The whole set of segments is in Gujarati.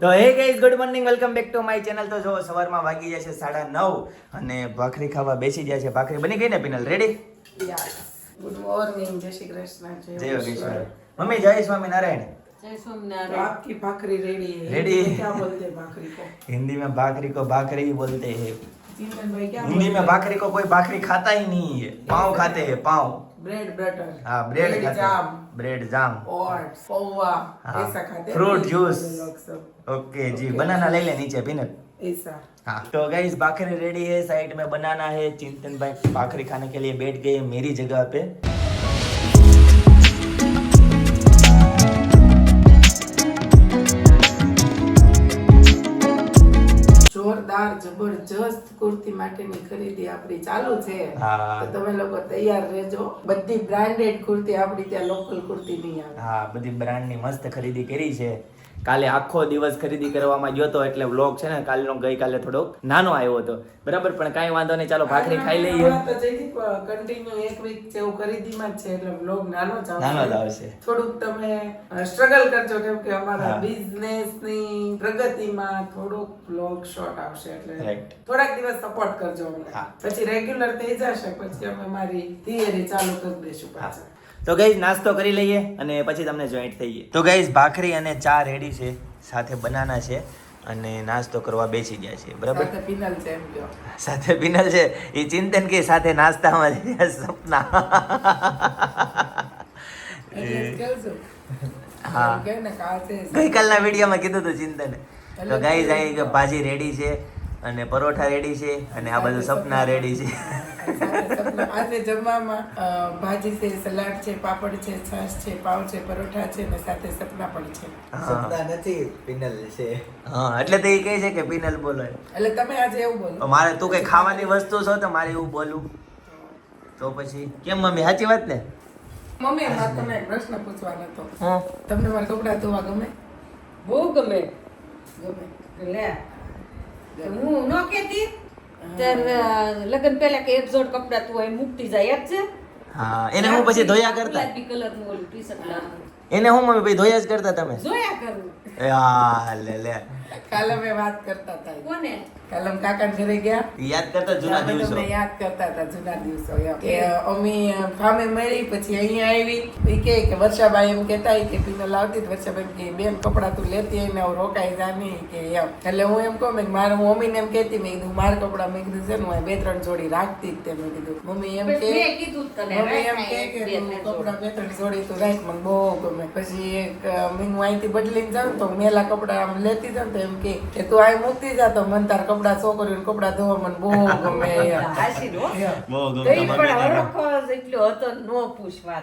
તો hey guys good morning welcome back to my channel તો જો સવારમાં વાગી જાય છે સાડા નવ અને ભાખરી ખાવા બેસી જાય છે ભાખરી બની ગઈ ને પિનલ રેડી गुड मॉर्निंग जय श्री कृष्ण જય યોગેશ્વર મમ્મી જય સ્વામિનારાયણ जय तो स्वामीनारायण आपकी भाखरी रेडी है Ready? हिंदी में क्या बोलते हैं भाखरी को हिंदी में भाखरी को भाखरी बोलते हैं चिंतन भाई क्या हिंदी में भाखरी को कोई भाखरी खाता ही नहीं है पाँव खाते हैं पाँव ब्रेड बटर हाँ ब्रेड खाते जाम हैं ब्रेड जाम ओट्स पोहा हाँ, ऐसा खाते हैं fruit ना juice. ये लोग सब ओके जी बनाना ले ले नीचे पिनल ऐसा हाँ तो गाइस भाखरी रेडी है साइड में बनाना है चिंतन भाई भाखरी खाने के लिए बैठ गए मेरी जगह पे જોરદાર જબરજસ્ત કુર્તી માટેની ખરીદી આપણી ચાલુ છે. તો તમે લોકો તૈયાર રહેજો. બધી બ્રાન્ડેડ કુર્તી આપણી ત્યાં લોકલ કુર્તી નહીં આવે. હા બધી બ્રાન્ડની મસ્ત ખરીદી કરી છે. કાલે આખો દિવસ ખરીદી કરવામાં ગયો હતો એટલે વ્લોગ છે ને કાલનો ગઈકાલે થોડો નાનો આવ્યો હતો. બરાબર? પણ કાંઈ વાંધો નહીં ચાલો ભાખરી ખાઈ લઈએ. તો કન્ટિન્યુ એક વીક જેવું ખરીદીમાં જ છે એટલે વ્લોગ નાનો જ આવશે. નાનો જ આવશે. થોડુંક તમે સ્ટ્રગલ કરજો કેમ કે અમારા બિઝનેસની બિઝનેસની પ્રગતિમાં થોડુંક વ્લોગ શોર્ટ આવશે એટલે. થોડાક દિવસ સપોર્ટ કરજો અમને. પછી રેગ્યુલર થઈ જશે પછી અમે મારી થિયરી ચાલુ કરી દઈશું પાછા. તો ગઈઝ નાસ્તો કરી લઈએ અને પછી તમને જોઈન્ટ થઈએ તો ગઈઝ ભાખરી અને ચા રેડી છે. સાથે બનાના છે અને નાસ્તો કરવા બેસી ગયા છે બરાબર? સાથે પિનલ છે એમ કહો. સાથે પિનલ છે? એ ચિંતન કે સાથે નાસ્તામાં સપના. હા. ગઈકાલના વિડીયોમાં કીધું હતું ચિંતન. તો ગાઈઝ આઈ કે ભાજી રેડી છે. અને પરોઠા રેડી છે અને આ બધું સપના રેડી છે. આજે જમવામાં ભાજી છે સલાડ છે પાપડ છે છાશ છે પાવ છે પરોઠા છે અને સાથે સપના પણ છે. સપના નથી પિનલ છે. હા એટલે તો એ કહે છે કે પિનલ બોલો. એટલે તમે આજે એવું બોલો. મારે તું કઈ ખાવાની વસ્તુ છો તો મારે એવું બોલું. તો પછી કેમ મમ્મી સાચી વાત ને? મમ્મી મારે તમને એક પ્રશ્ન પૂછવાનો હતો. તમને મારા કપડાં ધોવા ગમે? બહુ ગમે. ગમે. લે. હું ન કેતી ત્યારે લગ્ન પહેલા કે એક જોડ કપડા તું અહીં મૂકતી જાય જ છે? હા એને હું પછી ધોયા કરતા? કલરનું ઓલું ટી-શર્ટ એને હું મમ્મી ભાઈ ધોયા જ કરતા તમે? ધોયા કરું. એ હા લે લે. કાલે અમે વાત કરતા હતા. કોને? કાલે અમે કાકા ઘરે ગયા. યાદ કરતા જૂના દિવસો. યાદ કરતા હતા જૂના દિવસો કે અમી ફામે મળી પછી અહીંયા આવી. ઈ કે કે વર્ષાબાઈ એમ કહેતા કે પિનલ લાવતી તો વર્ષાબાઈ કે બેન કપડાં તું લેતી હોય ને હવે રોકાઈ જા નહીં કે એમ. એટલે હું એમ કહું મેં મારે હું મમ્મીને એમ કહેતી મેં કીધું મારા કપડાં મેં કીધું છે ને હું બે ત્રણ જોડી રાખતી જ તે. મેં કીધું મમ્મી એમ કે મમ્મી એમ કે બે ત્રણ કપડાં બે ત્રણ જોડી તું રાખ મને બહુ ગમે. પછી એક મીનું મેં હું અહીંથી બદલીને જાઉં તો મેલા કપડાં આમ લેતી જાઉં તો એમ કે કે તું અહીં મૂકતી જા તો મને તાર કપડાં છોકરીઓને કપડા ધોવા મને બહુ ગમે બહુ પણ. એટલો હતો નો પૂછ વાત.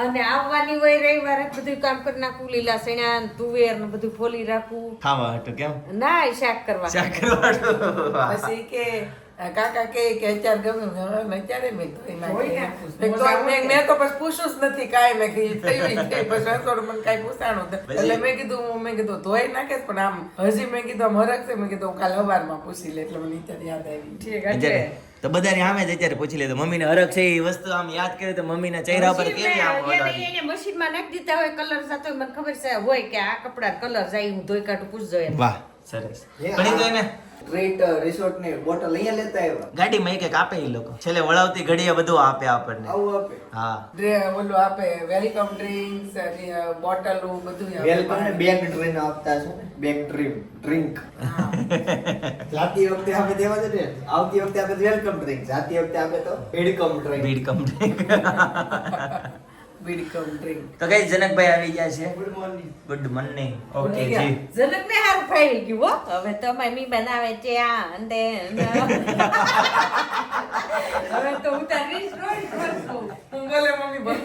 અને આવવાની હોય રવિવારે બધું કામ કરી નાખું લીલા સણ્યા ને તુવેર ને બધું ફોલી રાખું. ખાવા હતું કેમ? ના શાક કરવા. શાક કરવા. પછી કે કાકા કે કે અત્યારે ગમે મેં કીધું, અત્યારે મેં ધોઈ ધોઈ નાખી. નાખું. મેં તો પછી પૂછ્યું જ નથી કાંઈ મેં કીધું થઈ ગઈ. પછી રસોડું મને કાંઈ પૂછાણું. એટલે મેં કીધું મેં કીધું ધોઈ નાખીશ પણ આમ હજી મેં કીધું આમ હરખ છે મેં કીધું કાલ સવારમાં પૂછી લે એટલે મને અત્યારે યાદ આવી ઠીક અત્યારે તો બધાની સામે જ અત્યારે પૂછી લે તો મમ્મીને હરખ છે એ વસ્તુ આમ યાદ કરે તો મમ્મીના ચહેરા પર કેવી આમ. એને મશીનમાં નાખી દીધા હોય કલર સાથે મને ખબર છે હોય કે આ કપડા કલર જાય હું ધોઈ કાઢું પૂછજો વાહ સરસ પણ એ તો એને ટ્રીટ રિસોર્ટની બોટલ અહીંયા લેતા આવ્યા. ગાડીમાં એક એક આપે એ લોકો. છેલ્લે વળાવતી ઘડીએ બધું આપે આપણને. આવું આપે. હા. ડ્રે- ઓલું આપે વેલકમ ડ્રિંક્સ બોટલ બધું આપે. વેલકમ ને બેગ ડ્રિંક આપતા છે ને? ડ્રિંક ડ્રિંક જાતી વખતે આપે દેવા દે આવતી વખતે આપે વેલકમ ડ્રિંક જાતી વખતે આપે તો વેલકમ ડ્રિંક બીડ તો કઈ જનકભાઈ આવી ગયા છે? Good morning good morning okay જી. જનક ને હાર ફાવી ગયું હો. હવે તો મમ્મી બનાવે છે આ અને હવે તો ઉતારીશ રોજ કરશું. બોલે મમ્મી બોલ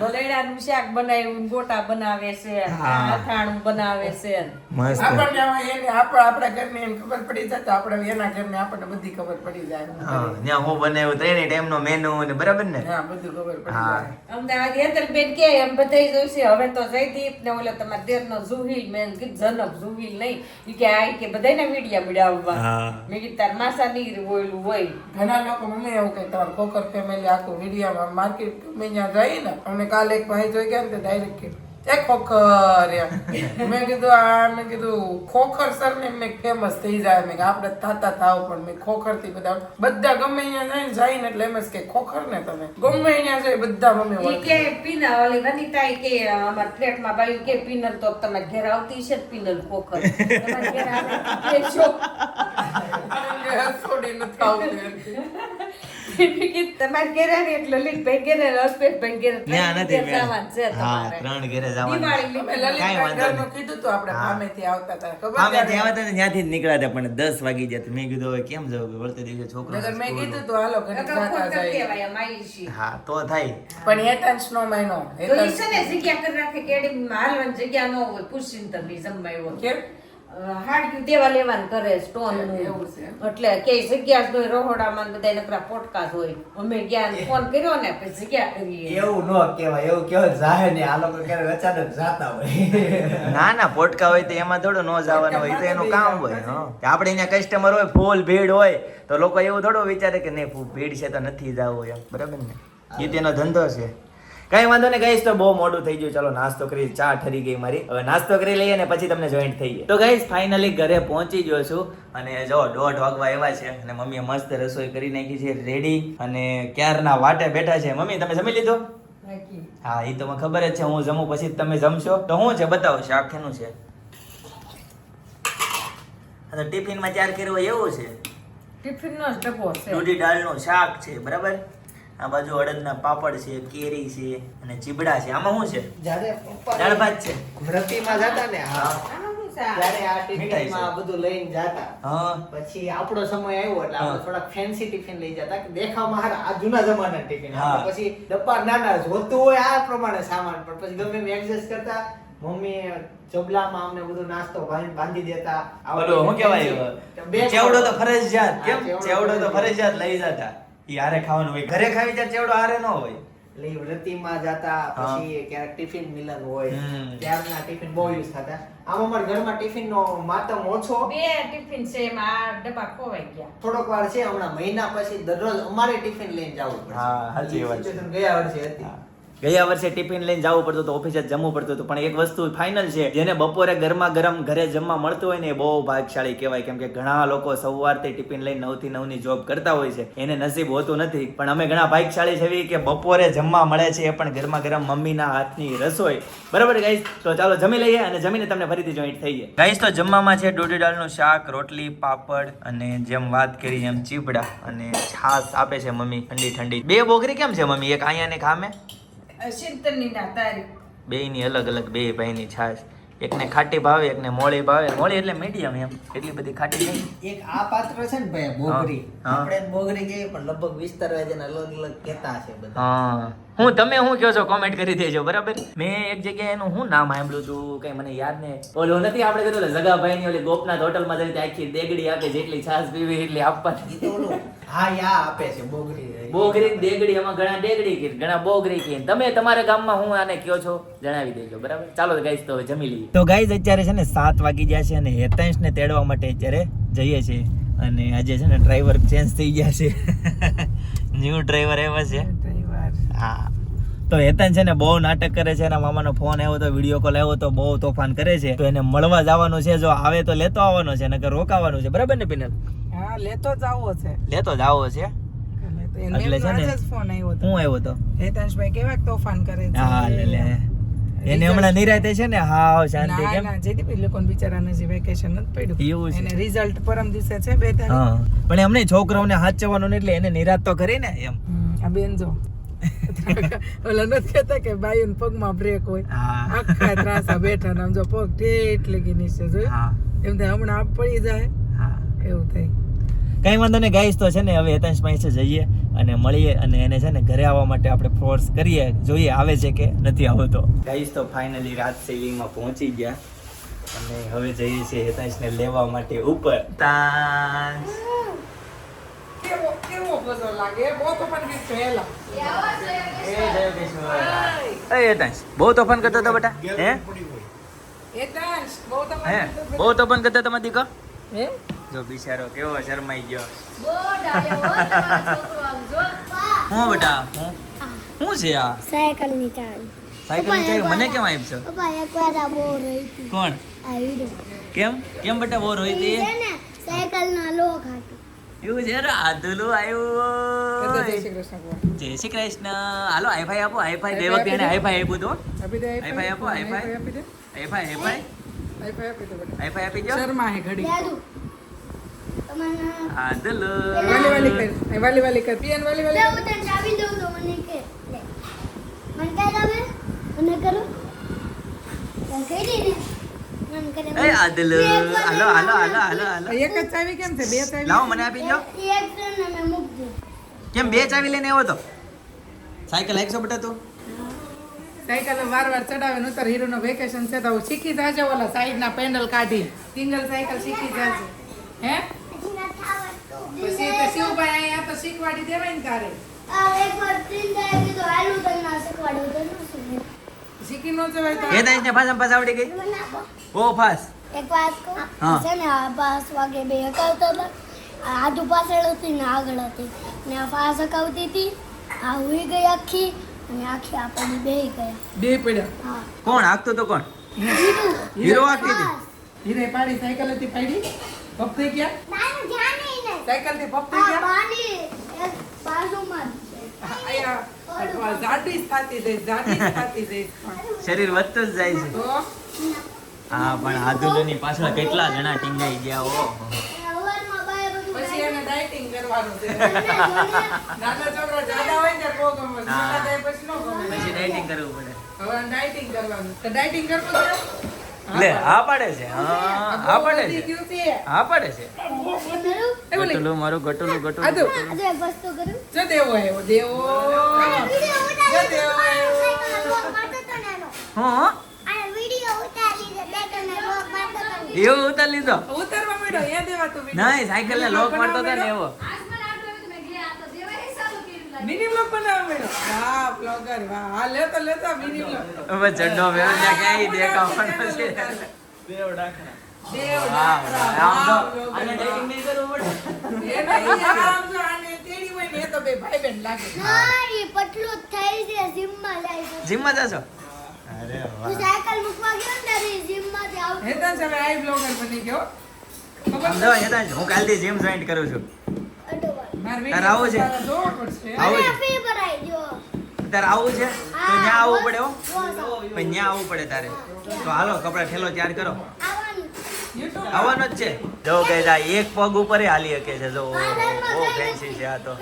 ભલેડાનું શાક બનાવ્યું ગોટા બનાવે છે હા. અથાણું બનાવે છે. મસ્ત. આપણને એને આપણે આપણા ઘરને એમ ખબર પડી જાય તો આપણે એના ઘરને આપણને બધી ખબર પડી જાય. હા ત્યાં હું બનાવ્યું ત્રણેય ટાઈમનો મેનુ ને બરાબર ને? હા બધું ખબર પડી જાય. અમદાવાદ હેતલબેન કે એમ બધાય જોઈશે હવે તો જયદીપ ને ઓલો તમારા દેરનો જુહિલ મેં કીધું જનક જુહિલ નહીં. કે આ કે બધાયના મીડિયા મીડિયા હા. મેં કીધું તાર માસા ઓયલું હોય. ઘણા લોકો મને એવું તમારું કોકર ફેમિલી આખું મીડિયામાં માર્કેટ ગમે ત્યાં જઈએ ને. અમને કાલે એક ભાઈ જોઈ ગયા ને ડાયરેક્ટ કે એ ખોખર મેં કીધું આ મેં કીધું ખોખર સર ને મેં ફેમસ થઈ જાય. મેં આપણે તાતા થાવ પણ મેં ખોખરથી બધા બધા ગમે અહીંયા જાય ને એટલે એમ જ કે ખોખર ને તમે. ગમે અહીંયા જાય બધા મમ્મી ઈ કે પીનર ઓલી વનિતા કે અમાર ફ્લેટમાં ભાઈ કે પીનર તો તમારે ઘેર આવતી છે પીનર ખોખર. તમારે ઘેર આવે કે છો છોડી નથી આવતી. મેં તમારે ઘેર આવે એટલે લલિતભાઈ ઘેરે હર્ષભાઈ ઘેરે ના નથી જવાનું છે તમારે. ત્રણ ઘેરે જવાનું દિવાળી અમે લીધી. કાંઈ લલિતભાઈ વાંધો ઘરનું કીધું તું આપણે સામેથી આવતા હતા ખબર અમે ત્યારે? ને ત્યાંથી જ નીકળ્યા હતા પણ દસ વાગી ગયા મેં કીધું હવે કેમ જવું? વળતે દિવસે છોકરો મેં કીધું તો હાલો જાતા જાય. હા તો થાય. પણ હેતાંશ નો મહિનો હેતાંશ ને જગ્યા કરી રાખે કે એડીમાં જગ્યા ન હોય પૂછીને તમે જમવા આવ્યો. કેમ? અ, હાડકું દેવા લેવાનું કરે સ્ટોન એટલે કે જગ્યા જ હોય રહોડામાં બધા નકરા પોટકા જ હોય. અમે ગયા ફોન કર્યો ને પછી જગ્યા કરીએ. એવું ન કહેવાય એવું કહેવાય જાહે ને આ લોકો ક્યારે અચાનક જાતા હોય. ના ના પોટકા હોય તો એમાં થોડું ન જવાનું હોય તો એનું કામ હોય હા. આપણે અહીંયા કસ્ટમર હોય ફૂલ ભીડ હોય તો લોકો એવું થોડું વિચારે કે નહીં ફૂ- ભીડ છે તો નથી જવું એમ બરાબર ને? એ તેનો ધંધો છે. કઈ વાંધો ને ગઈશ તો બહુ મોડું થઈ ગયું. ચાલો નાસ્તો કરી ચા ઠરી ગઈ મારી. હવે નાસ્તો કરી લઈએ ને પછી તમને જોઈન્ટ થઈએ. તો ગઈશ ફાઇનલી ઘરે પહોંચી ગયો છું અને જો દોઢ વાગવા એવા છે અને મમ્મીએ મસ્ત રસોઈ કરી નાખી છે રેડી અને ક્યારના વાટે બેઠા છે? મમ્મી તમે જમી લીધો? હા એ તો મને ખબર જ છે હું જમું પછી જ તમે જમશો. તો શું છે બતાવો શાક કેનું છે? અને ટિફિનમાં ચાર કર્યો એવું છે. ટિફિનનો ડબ્બો છે. દૂધી દાળનું શાક છે બરાબર? આ બાજુ અડદના પાપડ છે કેરી છે અને ચીબડા છે. આમાં શું છે? દાળ ભાત છે. વ્રતિમાં જતા ને? ત્યારે આ ટિફિનમાં બધું લઈને જાતા. પછી આપણો સમય આવ્યો એટલે આપણે હા. ફેન્સી ટિફિન લઈ જતા કે દેખાવમાં હારા આ જૂના જમાના ટિફિન પછી ડબ્બા નાના જોતું હોય આ પ્રમાણે સામાન. પણ પછી ગમે એમ એડજસ્ટ કરતા મમ્મી ચબલામાં અમને બધો નાસ્તો બાંધી દેતા. બોલો શું કહેવાય? ચેવડો તો ફરજિયાત. કેમ? ચેવડો તો. ફરજિયાત લઈ જતા. ઈ ખાવાનું હોય. ઘરે ખાવી ત્યાં ચેવડો આરે ન હોય. એટલે ઈ વ્રતિમાં જાતા પછી ક્યારેક ટિફિન મિલન હોય. ત્યારના ટિફિન બહુ યુઝ થતા. આમ અમારા ઘરમાં ટિફિન નો માતમ ઓછો. બે ટિફિન છે એમાં આ ડબ્બા ખોવાઈ ગયા. થોડોક વાર છે હમણાં મહિના પછી દરરોજ અમારે ટિફિન લઈને જવું પડે હા, સાચી વાત છે. ગયા વર્ષે હતી. ગયા વર્ષે ટિફિન લઈને જવું પડતું તો ઓફિસે જમવું પડતું હતું. પણ એક વસ્તુ ફાઇનલ છે, જેને બપોરે ગરમા ગરમ ઘરે જમવા મળતું હોય ને એ બહુ ભાગશાળી કહેવાય. કેમ કે ઘણા લોકો સવારથી ટિફિન લઈને નવથી નવની જોબ કરતા હોય છે. એને નસીબ હોતું નથી. પણ અમે ઘણા ભાગશાળી છે કે બપોરે જમવા મળે છે એ પણ ગરમા ગરમ મમ્મીના હાથની રસોઈ બરાબર ગાઈસ તો ચાલો જમી લઈએ અને જમીને તમને ફરીથી જોઈન્ટ થઈએ ગાઈસ તો જમવામાં છે દોઢી દાળનું શાક, રોટલી, પાપડ અને જેમ વાત કરી એમ ચીપડા અને છાશ આપે છે મમ્મી ઠંડી ઠંડી બે બોકરી કેમ છે મમ્મી? એક અહીંયા ને ખામે સિત્તેરની ના તારીખ અલગ અલગ બે ભાઈની છાશ. એકને ખાટી ભાવે એકને મોળી ભાવે. મોળી એટલે મીડિયમ એમ. એટલી બધી ખાટી નહીં. એક આ પાત્ર છે ને ભાઈ બોગરી. આપણે બોગરી કહીએ પણ લગભગ વિસ્તારવા જેને અલગ અલગ કહેતા છે બધા. હા. હું તમે શું કહો છો? કોમેન્ટ કરી દેજો બરાબર? મેં એક જગ્યાએ એનું શું નામ સાંભળ્યું છું? કઈ મને યાદ ને ઓલું નથી આપણે કીધું જગાભાઈ ની ઓલી ગોપનાથ હોટલમાં જઈ રીતે આખી દેગડી આપે જેટલી છાશ પીવી એટલી આપવાની. ઓલું હા યા આપે છે બોગરી બોગરી દેગડી એમાં ઘણા દેગડી કીધ ઘણા બોગરી કીધ. તમે તમારા ગામમાં હું આને કયો છો જણાવી દેજો બરાબર? ચાલો ગાઈસ તો જમી લઈએ. તો ગાઈસ અત્યારે છે ને સાત વાગી ગયા છે અને હેતાંશ ને તેડવા માટે અત્યારે જઈએ છીએ. અને આજે છે ને ડ્રાઈવર ચેન્જ થઈ ગયા છે. ન્યૂ ડ્રાઈવર એવા છે. ડ્રાઈવર. હા. તો હેતન છે ને બહુ નાટક કરે છે એના મામાનો ફોન આવ્યો તો વીડિયો કોલ આવ્યો તો બહુ તોફાન કરે છે. તો એને મળવા જવાનું છે જો આવે તો લેતો આવવાનો છે નકર રોકાવાનું છે. બરાબર ને પિનલ? હા લેતો જ આવવો છે. લેતો જ આવવો છે? એટલે એટલે છે ને- ફોન આવ્યો હું આવ્યો તો? હેતાંશભાઈ કેવા તોફાન કરે છે? હા લે લે. એને હમણાં નિરાતે છે ને હા શાંતિ ના કેમ? ના જયદીપ એ લોકોને બિચારાને જે વેકેશન પડ્યું. એને રિઝલ્ટ પરમ દિવસે છે બે તારીખ. હા પણ એમને છોકરાઓને હાથ ને એટલે એને નિરાત તો કરી ને એમ. આ બેન જો. ઓલા નથી કહેતા કે બાયુન પગમાં બ્રેક હોય. આખા ત્રાસા બેઠા ને આમ જો પગ ઠેઠ લગી નીચે જોયું. એમ થાય હમણાં આપ પડી જાય. એવું થાય. કઈ વાંધો નહીં ગાઈસ તો છે ને હવે હેતાંશ પાસે જઈએ અને મળીએ અને એને છે ને ઘરે આવવા માટે આપણે ફોર્સ કરીએ જોઈએ આવે છે કે નથી આવતો. ગાઈસ તો ફાઇનલી રાત સેવિંગમાં પહોંચી ગયા. અને હવે જઈએ છીએ હેતાંશને લેવા માટે ઉપર. તાંશ કેવો કેવો બધો લાગે? બહુ તો પણ એ બહુ તોફાન કરતો હતો બેટા? હે? એ ડાન્સ બહુ તો હે? બહુ તોફાન કરતો હતો તમારા દીકરો? હે? જો બિચારો કેવો શરમાઈ ગયો. બહુ ડાયો છોકરો આમ જો. હું બેટા? હું? શું છે આ? ચાલ સાયકલ મને કેમ આપશો પપ્પા એકવાર આ બહુ રહી કોણ? આ કેમ? કેમ બેટા બોર હોય ઈ તે છે લોક હતો એવું છે રે આદુલું આવ્યું જય શ્રી કૃષ્ણ. જય શ્રી કૃષ્ણ. હાલો હાઈફાઈ આપો હાઈફાઈ બે વખતે એને હાઈફાઈ આપ્યું તો. આપી દે હાઈફાઈ આપો, high five. High five high five high five આપી દે શર્મા હે ઘડી. આદુલું વાલી વાલી કર વાલી વાલી કર પિયન વાલી વાલી હું તને ચાવી દઉં તો મને કે મને કઈ મને કરો? કરે એ આદલ હાલો હાલો હાલો હાલો હાલો એક જ ચાવી કેમ છે? બે ચાવી? લાવો મને આપી દો એક મેં કેમ બે ચાવી લઈને આવ્યો તો? સાયકલ એકસો બટા તું? સાયકલ વાર વાર ચડાવે ને ઉતર હીરો નો વેકેશન છે તો હું શીખી જાજો ઓલા સાઈડ ના પેન્ડલ કાઢી. સિંગલ સાયકલ શીખી જાજો. હે? પછી તો શિવભાઈ અહીંયા તો શીખવાડી દેવાય ને તારે એક વાર પ્રિન્ટ આવી કીધું હાલું તને શીખવાડું તો? શીખી નો જવાય તો એ તાઈ ને પાછા પાછા આવડી ગઈ. ઓ ફાસ એક વાત કહું? છે ને આ પાસ વાગે બે હકાવતા હતા. આ આધુ પાછળ હતી ને આગળ હતી. ને આ પાસ હકાવતી હતી. આ હુઈ ગઈ આખી. અને આખી આપણને બે ગયા. બે પડ્યા. હા. કોણ? આખતો તો કોણ? હીરો. હાંકતી હતી. હીરે પાડી સાયકલ હતી પાડી. પપ થઈ ગયા નાનું ધ્યાન નહીં સાયકલથી પપ થઈ ગયા? બાજુમાં જ શરીર વધતું જ જાય છે. હા? પણ આદુલુની પાછળ કેટલા જણા ટીંગાઈ ગયા ઓ અને હવારમાં બાએ બધું પછી એને ડાયટિંગ કરવાનું છે. એમને જોઈને નાના છોકરા જાડા હોય ને બહુ ગમે. મોટા થાય પછી ન ગમે. પછી ડાયટિંગ કરવું પડે. હવે ડાયટિંગ કરવાનું. તો ડાયટિંગ કરવું છે? લે હા પાડે છે. હા હા પાડે વધી છે. ગયું છે. હા પાડે છે. કરું? એવું લે. ગટુલું મારું ગટુલું ગટુલું. દેવો દેવો આ વિડિયો ઉતારી જો દેવો સાયકલનો આવ્યો લોક મારતો હતો ને એનો. હું. એવું ઉતાર લીધો? ઉતરવા માંડ્યો એ દેવા નહીં સાયકલ ને લોક મારતો હતો ને એવો. મિની બ્લોગ બનાવવા માંડ્યો. વાહ બ્લોગર વાહ. હા લેતો લેતો મિની બ્લોગ હવે ચડ્ડો વેવ ત્યાં ક્યાંય દેખાવાનો છે. દેવ વાહ, ડાકરા, આમ તો વાહ, blogger, આને વાહ. dating નહીં કરવું પડે. એ નહીં, આમ જો આને તેડી હોય ને એ તો બે ભાઈ બહેન લાગે. ના, એ પતલું જ થાય છે જીમમાં જાય છે. જીમમાં જશો? અરે હું સાયકલ મૂકવા ગયો ને ત્યારે એ જીમમાંથી આવતો. હેતન હવે આઈ બ્લોગર બની ગયો. ખબર હેતાંશ, હું કાલથી જીમ જોઈન્ટ કરું છું. તારે આવું છે? આવું છે? તારે આવું છે? તો ત્યાં આવવું પડે હો. પણ ત્યાં આવવું પડે તારે. તો હાલો કપડા ઠેલો તૈયાર કરો. આવવાનો. જ છે. જો એક પગ ઉપર હાલી શકે છે. જો પાર્લરમાં ફેન્સી છે આ તો.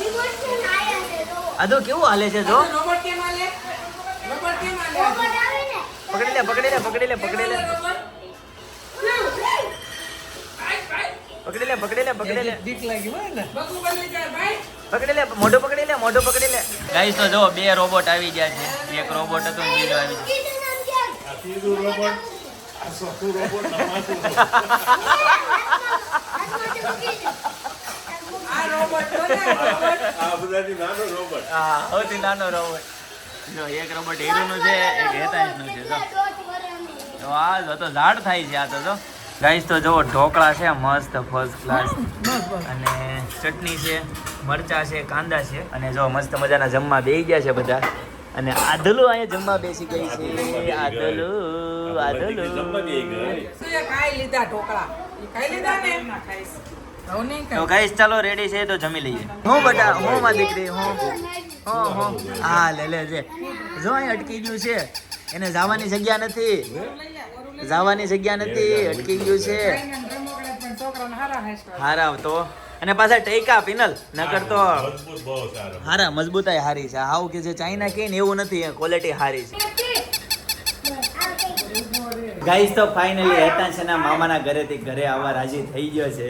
આ તો કેવું હાલે છે જો. રોબોટ કેમ હાલે? રોબોટ કેમ હાલે? ને. પકડી લે પકડી લે પકડી લે પકડી લે. પકડી લે પકડી લે પકડી લે. બીક લાગી હોય ને. બકુ બદલી જાય ભાઈ. પકડી લે મોઢું પકડી લે મોઢું પકડી લે. ગાઈસ તો જો બે રોબોટ આવી ગયા છે. એક રોબોટ હતો ને બીજો આવી ગયો. રોબોટ આ રોબોટ આ બધાથી નાનો રોબોટ હા સૌથી નાનો રોબોટ. જો એક રોબોટ હીરોનું છે એક હેતાંશનું છે. તો આ જો તો ઝાડ થાય છે આ તો જો. ગાઈસ તો જો ઢોકળા છે મસ્ત ફર્સ્ટ ક્લાસ અને ચટણી છે મરચા છે કાંદા છે. અને જો મસ્ત મજાના જમવા બેસી ગયા છે બધા. અને આદલું અહીંયા જમવા બેસી ગઈ છે. આદલું આદલું જમવા ગઈ ગઈ. શું એ ખાઈ લીધા ઢોકળા? એ ખાઈ લીધા ને? નહીં તો ગાઈસ ચાલો રેડી છે તો જમી લઈએ. હું બટા હું માં દીકરી હું. હું હું. હા લે લે જે જો અહીં અટકી ગયું છે. એને જવાની જગ્યા નથી. જવાની જગ્યા નથી. અટકી ગયું છે. હારા તો. અને પાછા ટેકા પિનલ. નકર તો મજબૂત બહુ સારો. હારા મજબૂતાઈ હારી છે. આવું કે જે ચાઇના કે ને એવું નથી ક્વોલિટી હારી છે. ગાઈસ તો ફાઇનલી હેતાંશના મામાના ઘરેથી ઘરે આવવા રાજી થઈ ગયો છે.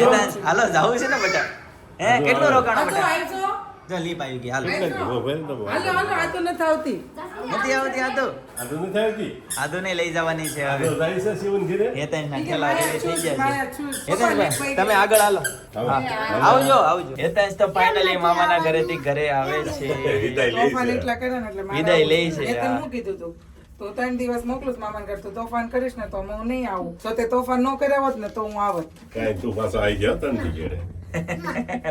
છો? હાલો જાવું છે ને બેટા? હે કેટલું રોકાણ બેટા? જો લીપ આવી ગઈ હાલો. એટલે ઊભો ભરીને તો બોલ. હાલો હાલો આ તો નથી આવતી. નથી આવતી આ તો? આ તો નથી આવતી? આદુ ને લઈ જવાની છે હવે. જાય છે શિવન ઘરે? થઈ ગયા છે. છું. તમે આગળ હાલો. આવજો આવજો. હેતાંશ તો ફાઇનલી મામાના ઘરેથી ઘરે આવે છે. વિદાય લે છે. વિદાય લે છે, કીધું તું? તો ત્રણ દિવસ મોકલું મામાને ઘર. તો તોફાન કરીશ ને તો હું નહીં આવું. તો તે તોફાન ન કર્યા હોત ને તો હું આવત. કાંઈ તું પાછો આવી ગયો તને ઘેરે.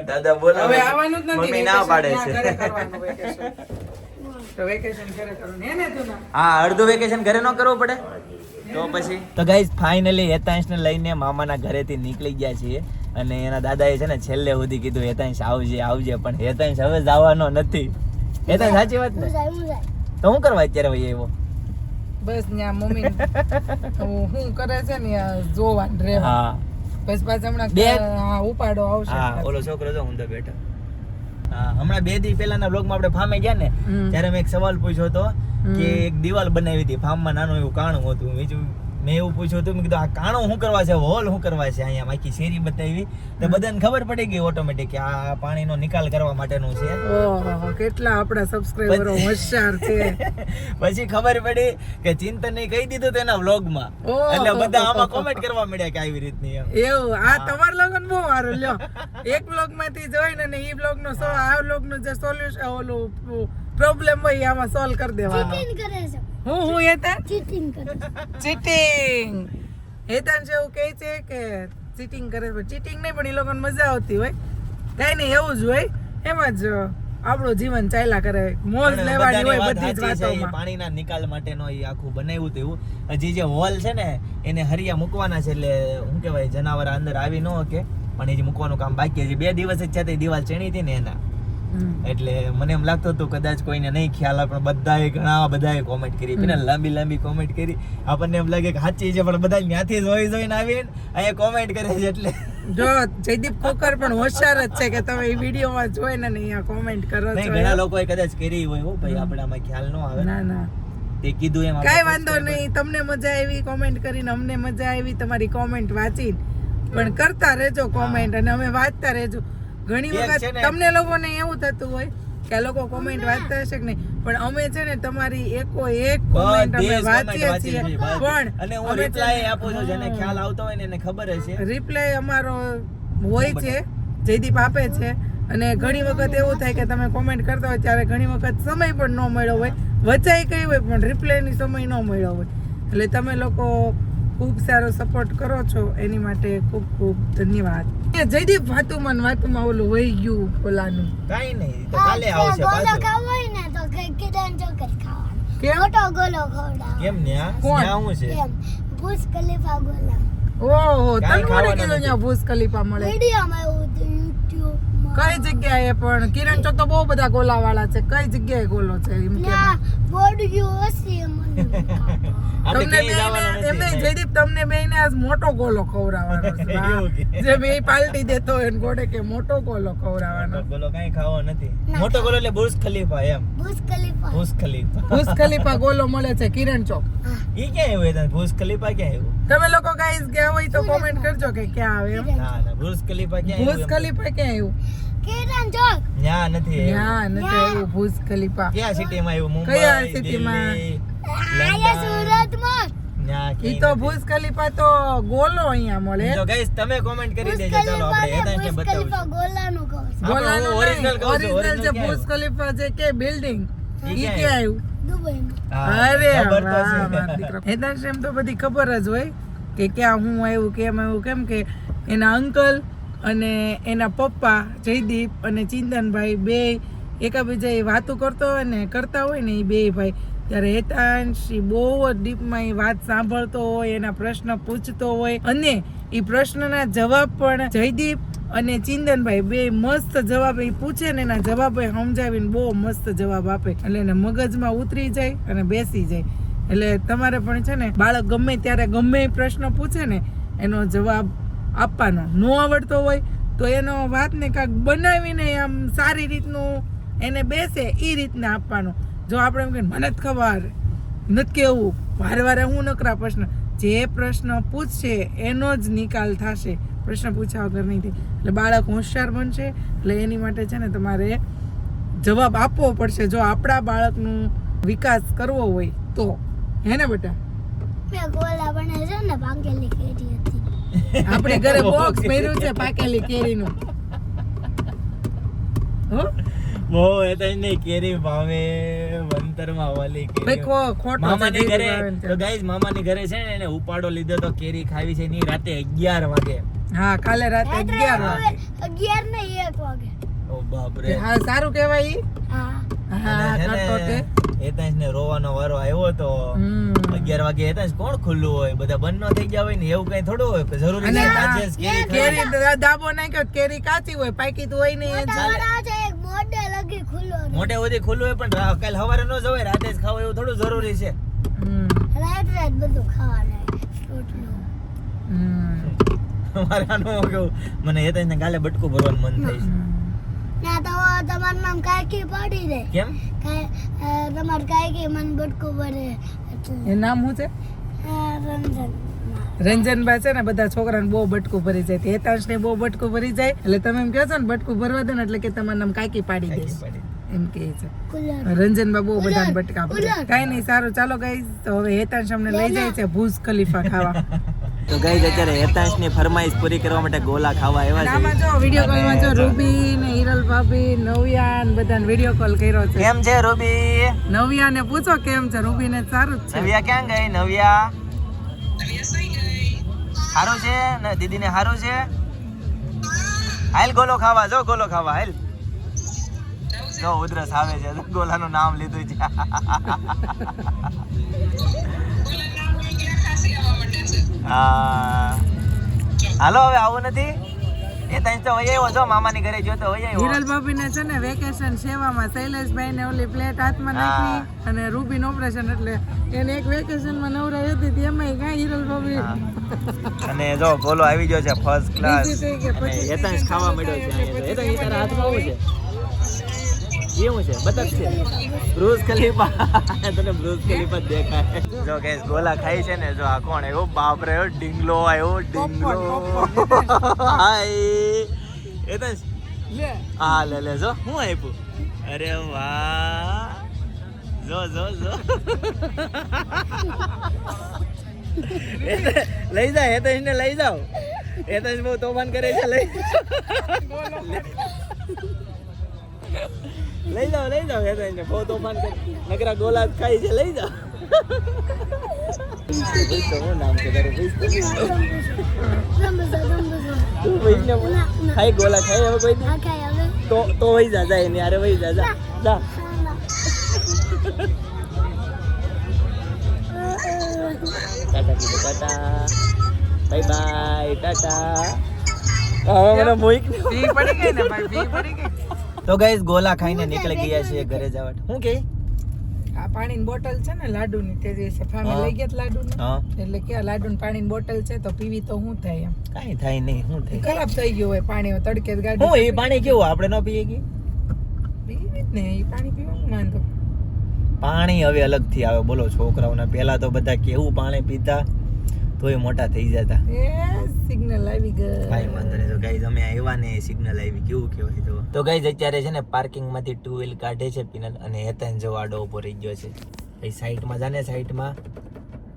દાદા બોલો હવે આવવાનું જ નથી મમ્મી ના પાડે છે. તો વેકેશન ઘરે કરવું હે ને તું હા અડધું વેકેશન ઘરે ન કરવું પડે? તો પછી? તો ગાઈઝ ફાઇનલી હેતાંશને લઈને મામાના ઘરેથી નીકળી ગયા છીએ. અને એના દાદાએ છે ને છેલ્લે સુધી કીધું હેતાંશ આવજે આવજે. પણ હેતાંશ હવે જવાનો નથી. હેતાંશ સાચી વાત ને? તો હું કરવા અત્યારે ભાઈ એવો બસ ન્યા મમ્મી હું કરે છે ને જોવા હા. બસ પાછા હમણાં બે- હા, ઉપાડો આવશે. હા ઓલો છોકરો જો ઊંધો બેઠો. હા હમણાં બે દી પહેલાના બ્લોગમાં આપણે ફામે ગયા ને. ત્યારે મેં એક સવાલ પૂછ્યો હતો કે એક દિવાલ બનાવી હતી ફાર્મમાં નાનું એવું કાણું હતું. કીધું- મેં એવું પૂછ્યું હતું મેં કીધું આ કાણું શું કરવા છે? હોલ શું કરવા છે? અહીંયા આખી શેરી બતાવી. તો બધાને ખબર પડી ગઈ ઓટોમેટિક કે આ પાણીનો નિકાલ કરવા માટેનું છે. ઓહો કેટલા આપણા સબસ્ક્રાઇબરો હોશિયાર છે. પછી ખબર પડી કે ચિંતને કહી દીધું તેના વ્લોગમાં. એટલે બધા આમાં કોમેન્ટ કરવા મળ્યા કે આવી રીતની એમ. એવું? આ તમાર લગન બહુ સારું લ્યો. એક બ્લોગમાંથી જોઈને ને ઈ બ્લોગ નો સો આ બ્લોગનું જે સોલ્યુશન ઓલું પ્રોબ્લેમ હોય આમાં સોલ્વ કરી દેવાનો. કરે છે. હું હું હેતા ચીટિંગ કરે. ચીટિંગ હેતાન છે એવું કહે છે કે ચીટિંગ કરે છે ચીટિંગ નહીં પણ એ લોકોને મજા આવતી હોય. કઈ નહીં એવું જ હોય. એમ જ આપણું જીવન ચાલ્યા કરે. મોજ લેવાની હોય બધી જ વાતોમાં. પાણીના નિકાલ માટેનો એ આખું બનાવ્યું તેવું હજી જે હોલ છે ને એને હરિયા મૂકવાના છે એટલે શું કહેવાય જનાવર અંદર આવી ન કે પણ એ જે મૂકવાનું કામ બાકી હજી બે દિવસ જ છે તે દિવાલ ચણી હતી ને એના. એટલે મને એમ લાગતું હતું કદાચ કોઈને નહીં ખ્યાલ આવે પણ બધાએ ઘણા બધાએ કોમેન્ટ કરી പിന്നെ લાંબી લાંબી કોમેન્ટ કરી આપણને એમ લાગે કે સાચી છે પણ બધા ત્યાંથી જોઈ જોઈને આવીને અહીંયા કોમેન્ટ કરે છે એટલે જો જયદીપ ખોકર પણ હોશિયાર જ છે કે તમે એ વિડીયોમાં જોઈને ને અહીંયા કોમેન્ટ કરો નહીં છો ઘણા લોકોએ કદાચ કરી હોય હો ભાઈ આપણે આમાં ખ્યાલ ન આવે ના ના તે કીધું એમ આપણે કાંઈ વાંધો નહીં તમને મજા આવી કોમેન્ટ કરીને અમને મજા આવી તમારી કોમેન્ટ વાંચીને પણ કરતા રહેજો કોમેન્ટ અને અમે વાંચતા રહેજો ઘણી વખત તમને લોકોને એવું થતું હોય કે આ લોકો કોમેન્ટ વાંચતા હશે કે નહીં. પણ અમે છે ને તમારી એકો એક કોમેન્ટ અમે વાંચીએ છીએ. પણ અને હું રિપ્લાય આપું છું જેને ખ્યાલ આવતો હોય ને એને ખબર હશે. રિપ્લાય અમારો હોય છે જયદીપ આપે છે. અને ઘણી વખત એવું થાય કે તમે કોમેન્ટ કરતા હોય ત્યારે ઘણી વખત સમય પણ ન મળ્યો હોય. વચાઈ કઈ હોય પણ રિપ્લાયની સમય ન મળ્યો હોય. એટલે તમે લોકો ખૂબ સારો સપોર્ટ કરો છો. એની માટે ખૂબ ખૂબ ધન્યવાદ. જયદીપ વાતુમાં વાતુમાં ઓલું વહી ગયું પોલાનું કઈ નહીં તો કાલે આવશે પાછું. ખાવો હોય ને તો કઈ કિરણ ચોકર ખાવાનું. કેમ? મોટો ગોલો ખવડાવો કેમ ને કોણ? આવું છે. બુર્જ ખલીફા ગોલા. ઓહો તને મને કીધું અહીંયા ભૂસ કલીફા મળે. વિડીયોમાં એવું કઈ જગ્યાએ પણ? કિરણ ચોક તો બહુ બધા ગોલા વાળા છે. કઈ જગ્યાએ ગોલો છે? એમ કે બોર્ડ યુ હશે મને. તમને ક્યાંય બેયને જવાનું એમ નહીં નથી. જયદીપ તમને બેને આજ મોટો ગોલો ખવડાવવાનો છે? જે બે પાલટી દેતો હોય ને ગોડે કે મોટો ગોલો ખવડાવવાનો. ગોલો કઈ ખાવો નથી. મોટો ગોલો એટલે બુર્જ ખલીફા એમ. Burj Khalifa. Burj Khalifa. Burj Khalifa Golo મળે છે કિરણ ચોક. ઈ ક્યાં આવ્યો તને? બુર્જ ખલીફા ક્યાં આવ્યો? તમે લોકો ગાઈસ ગયા હોય તો કોમેન્ટ કરજો કે ક્યાં આવે એમ. ના ના બુર્જ ખલીફા ક્યાં આવ્યો આવ્યું ખલીફા ક્યાં આવ્યો? કિરણ ચોક. ન્યા નથી. ના નથી આવ્યું ભૂસ ખલીફા. ક્યાં સિટીમાં આવ્યું? મુંબઈ કયા સિટીમાં? દિલ્હી, આયા લંડન? સુરતમાં ન્યા ઈ તો. ખલીફા તો ગોલો અહીંયા મળે. તો ગાઈસ તમે કોમેન્ટ કરી દેજો. ચાલો આપણે બુર્જ ગોલાનું કહો છું. આપણે ગોલાનું હું original ઓરિજિનલ છે ક્યાં ખલીફા છે કે બિલ્ડિંગ ઈ ક્યાં આવ્યું? અરે એમ તો બધી ખબર જ હોય કે ક્યાં હું આવ્યું કેમ આવ્યું કેમ કે એના અંકલ અને એના પપ્પા જયદીપ અને ચિંતનભાઈ બે એકાબીજા વાતો કરતો હોય ને કરતા હોય ને એ બે ભાઈ. ત્યારે હેતાંશ ઈ બહુ જ ડીપમાં એ વાત સાંભળતો હોય, એના પ્રશ્ન પૂછતો હોય અને એ પ્રશ્નના જવાબ પણ જયદીપ અને ચિંદનભાઈ બે મસ્ત જવાબ એ પૂછે ને એના જવાબ સમજાવીને બહુ મસ્ત જવાબ આપે. એટલે એને મગજમાં ઉતરી જાય અને બેસી જાય. એટલે તમારે પણ છે ને, બાળક ગમે ત્યારે ગમે એ પ્રશ્ન પૂછે ને, એનો જવાબ આપવાનો. ન આવડતો હોય તો એનો વાતને કાંઈક બનાવીને આમ સારી રીતનું એને બેસે એ રીતના આપવાનો. જો આપણે એમ કહીએ મને જ ખબર. નથી કેવું વારે વારે હું નકરા પ્રશ્ન. જે પ્રશ્ન પૂછશે એનો જ નિકાલ થશે. પ્રશ્ન પૂછ્યા વગર નહીં થાય. એટલે બાળક હોશિયાર બનશે એટલે એની માટે છે ને તમારે જવાબ આપવો પડશે. જો આપણા બાળકનું વિકાસ કરવો હોય તો. હે ને બેટા? આપણે ઘરે બોક્સ પહેર્યું છે પાકેલી કેરીનું. હો? બહુ એ તો નહીં કેરી ભાવે વંતરમાં વાલી કેરી ખો- ખોટો છે, મામાની ઘરે તો ગાઈઝ મામાની ઘરે છે ને એને ઉપાડો લીધો તો કેરી ખાવી છે ની રાતે 11 વાગે. હા કાલે રાતે રાત્રે અગિયાર હવે વાગે. અગિયાર ને એક વાગે. ઓ બાપ રે હા સારું કહેવાય હા. હા અને છે ને, કરતો હેતાંશ રોવાનો વારો આવ્યો તો અગિયાર વાગે હેતાંશ કોણ ખુલ્લું હોય? બધા બંધ ન થઈ ગયા હોય ને એવું કઈ થોડું હોય? કે જરૂરી કેરી. દાબો નાખ્યો કેરી કાચી હોય પાકી તો હોય નહીં. લગી ખુલ્લો મોટે સુધી ખુલ્લું હોય પણ કાલ સવારે ન જવાય રાતે જ ખાવ એવું થોડું જરૂરી છે. હમ. રાત રાત બધું ખાવાનું. મારે આનું કેવું મને એ ને કાલે બટકું ભરવાનું મન થાય છે. ના તો તમારું નામ કાકી પાડી દે કેમ? કાંઈ, કાકી મન બટકું ભરે એટલે. એ નામ શું છે? રંજન. રંજનબા છે ને બધા છોકરાને બહુ બટકું ભરી જાય હેતાંશ ને બહુ બટકું ભરી જાય એટલે તમે એમ કહો છો ને બટકું ભરવા દો ને એટલે કે તમારું નામ કાકી પાડી દઈશ. એમ કહે છે. રંજનબા બહુ બધાને બટકા ભરે. કાંઈ નહીં સારું ચાલો ગઈ તો હવે હેતાંશ અમને લઈ જાય છે ભૂસ ખલીફા ખાવા. તો ગઈ અત્યારે હેતાંશની ફરમાઈશ પૂરી કરવા માટે ગોલા ખાવા એવા છે. આમાં જો વીડિયો કોલમાં જો રૂબી ને હિરલ ભાભી નવ્યા ને બધાને વીડિયો કોલ કર્યો છે. કેમ છે રૂબી? નવ્યા ને પૂછો કેમ છે રૂબી ને સારું જ છે. નવ્યા ક્યાં ગઈ? નવ્યા? હારું છે ને દીદી ને હારું છે? હાલ ગોલો ખાવા જો ગોલો ખાવા હાલ. જો ઉધરસ આવે છે ગોલાનું નામ લીધું છે. હા. હાલો હવે આવું નથી? એ તઈ તો હોય એવો જો મામાની ઘરે જોતો તો વહી આવ્યો હિરલ ભાભી ને છે ને વેકેશન સેવામાં શૈલેષભાઈ ને ઓલી પ્લેટ હાથમાં નાખી અને રૂબી નું ઓપરેશન એટલે એને એક વેકેશનમાં નવરાઈ હતી તે એમાં કાંઈ હિરલ ભાભી અને જો ગોલો આવી ગયો છે ફર્સ્ટ ક્લાસ પછી હેતાંશ ખાવા મળ્યો છે. હેતાંશ, તારા હાથમાં આવું છે. એવું છે? બતક છે. બ્રુઝ ખલીફા. તને બ્રુઝ ખલીફા દેખાય. જો ગેસ ગોલા ખાઈ છે ને જો આ કોણ આવ્યો? બાપ રહ્યો ડીંગલો આવ્યો ડીંગલો હાય. હેતાંશ લે. આ લે લે જો. હું આપ્યું અરે વાહ. જો જો જો. લઈ જા હેતેશ ને લઈ જાઓ. હેતેશ બહુ તોફાન કરે છે લઈ લઈ જાઓ લઈ જાઓ એને ને બહુ તોફાન કરે. નકરા ગોલા ખાઈ છે, લઈ જાઓ. તો તો. ને વહી જા જાય એની હારે વહી જા જા જા. ટાટા કીધું, ટાટા. બાય બાય ને તો ગાઈસ ગોલા ખાઈને નીકળી ગયા છે? ઘરે જવા. હું કે? આ પાણીની બોટલ છે ને લાડુ ની તે દિવસે ફામે હા. લઈ ગયા લાડુ હા. એટલે કે આ લાડુ પાણીની બોટલ છે તો પીવી તો શું થાય એમ. કાઈ થાય નહીં શું થાય. ખરાબ થઈ ગયું હોય પાણી તડકે જ હું એ પાણી કેવું આપણે ન પીએ કે? પીવી ને એ પાણી પીવાનું વાંધો. પાણી હવે અલગથી આવે બોલો છોકરાઓના પહેલા તો બધા કેવું પાણી પીતા? તોય મોટા થઈ જતા. સિગ્નલ આવી ગયો કાઈ વાંધો નહીં. તો ગાઈઝ અમે આવ્યા ને સિગ્નલ આવી. કેવું કહેવાય તો? તો ગાઈઝ અત્યારે છે ને પાર્કિંગમાંથી ટુ વ્હીલ કાઢે છે પિનલ અને હેતન જો આડો ઊભો રહી ગયો છે. એ સાઈડમાં જાને સાઈડમાં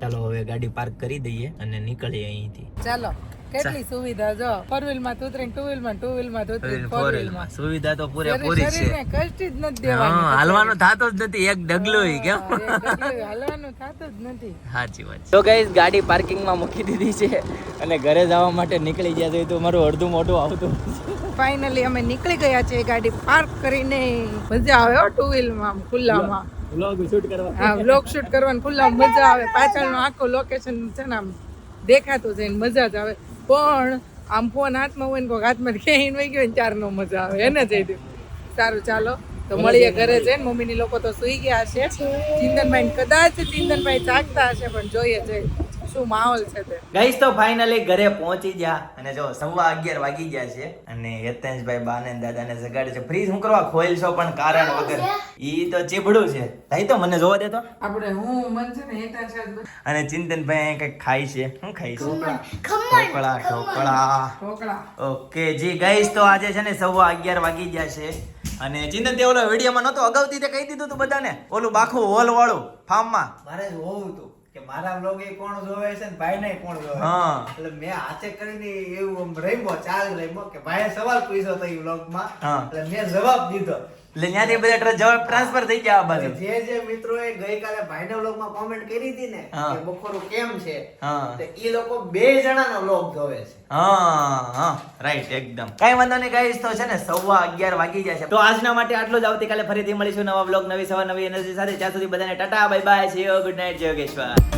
ચાલો હવે ગાડી પાર્ક કરી દઈએ અને નીકળીએ અહીંથી. ચાલો. કેટલી સુવિધા જો? ફોર વ્હીલમાં ઉતરીને ટુ વ્હીલમાં ટુ વ્હીલમાં ઉતરીને ફોર વ્હીલમાં. સુવિધા તો પૂરેપૂરી શરીરને છે. કષ્ટ જ નથી દેવાની હાલવાનું થતો જ નથી એક ડગલું કેમ? હાલવાનું થતું જ નથી. સાચી વાત તો ગાઈસ ગાડી પાર્કિંગમાં મૂકી દીધી છે અને ઘરે જવા માટે નીકળી ગયા છે તો મારું અડધું મોઢું આવતું ફાઇનલી અમે નીકળી ગયા છે ગાડી પાર્ક કરીને. મજા આવે હો ટુ વ્હીલમાં ખુલ્લામાં. વ્લોગ શૂટ કરવા. હા શૂટ કરવાની મજા આવે. પાછળનું આખું લોકેશન છે ને આમ દેખાતું છે ને મજા જ આવે. પણ આમ ફોન હાથમાં હોય ને કોઈ હાથમાં ખેઈને વહી ગયો ને ચાર નો મજા આવે. એને જઈ દઉં સારું ચાલો. તો મળીએ ઘરે જઈને. મમ્મીની લોકો તો સુઈ ગયા છે ચિંતનભાઈ કદાચ ચિંતનભાઈ જાગતા હશે પણ જોઈએ જઈ શું માહોલ છે તે? ગાઈસ તો ફાઇનલી ઘરે પહોંચી ગયા અને જો સવા અગિયાર વાગી ગયા છે અને હેતેશભાઈ બાને ને દાદાને જગાડે છે. ફ્રીજ હું કરવા? ખોઈલ છો પણ કારણ વગર. ઈ તો ચીબડું છે. તાઈ તો મને જોવા દેતો આપણે હું મન છે ને હેતેશ અને ચિંતનભાઈ કંઈક ખાય છે. શું ખાઈ છે? ખમણ ઢોકળા ઢોકળા. ઢોકળા. ઓકે જી ગાઈસ તો આજે છે ને સવા અગિયાર વાગી ગયા છે. અને ચિંતન તે ઓલો વિડીયોમાં નહોતો અગાઉથી તે કહી દીધું તું બધાને. ઓલું બાખું હોલ વાળું ફાર્મમાં. મારે જ હોવું હતું કે મારા બ્લોગ એ કોણ જોવે છે ને ભાઈ ને કોણ જોવે હા. એટલે મેં હાથે કરીને એવું આમ રમ્યો ચાલ રમ્યો કે ભાઈએ સવાલ પૂછ્યો તો એ બ્લોગમાં. એટલે મેં જવાબ દીધો. એટલે ત્યાંથી બધા ટ્ર- જવાબ ટ્રાન્સફર થઈ ગયા આ બાજુ. જે જે મિત્રોએ ગઈકાલે ભાઈના વ્લોગમાં કોમેન્ટ કરી હતી ને કે બખોરું કેમ છે હા. તો ઈ લોકો બે જણાનો વ્લોગ જોવે છે. હા હા રાઈટ એકદમ. કઈ વાંધો નહીં ગાઈસ તો છે ને સવા અગિયાર વાગી જાય છે. તો આજના માટે આટલું જ. આવતીકાલે ફરીથી મળીશું નવા બ્લોગ નવી સવાર નવી એનર્જી સાથે. ત્યાં સુધી બધાને tata bye bye see you good night જય યોગેશ્વર.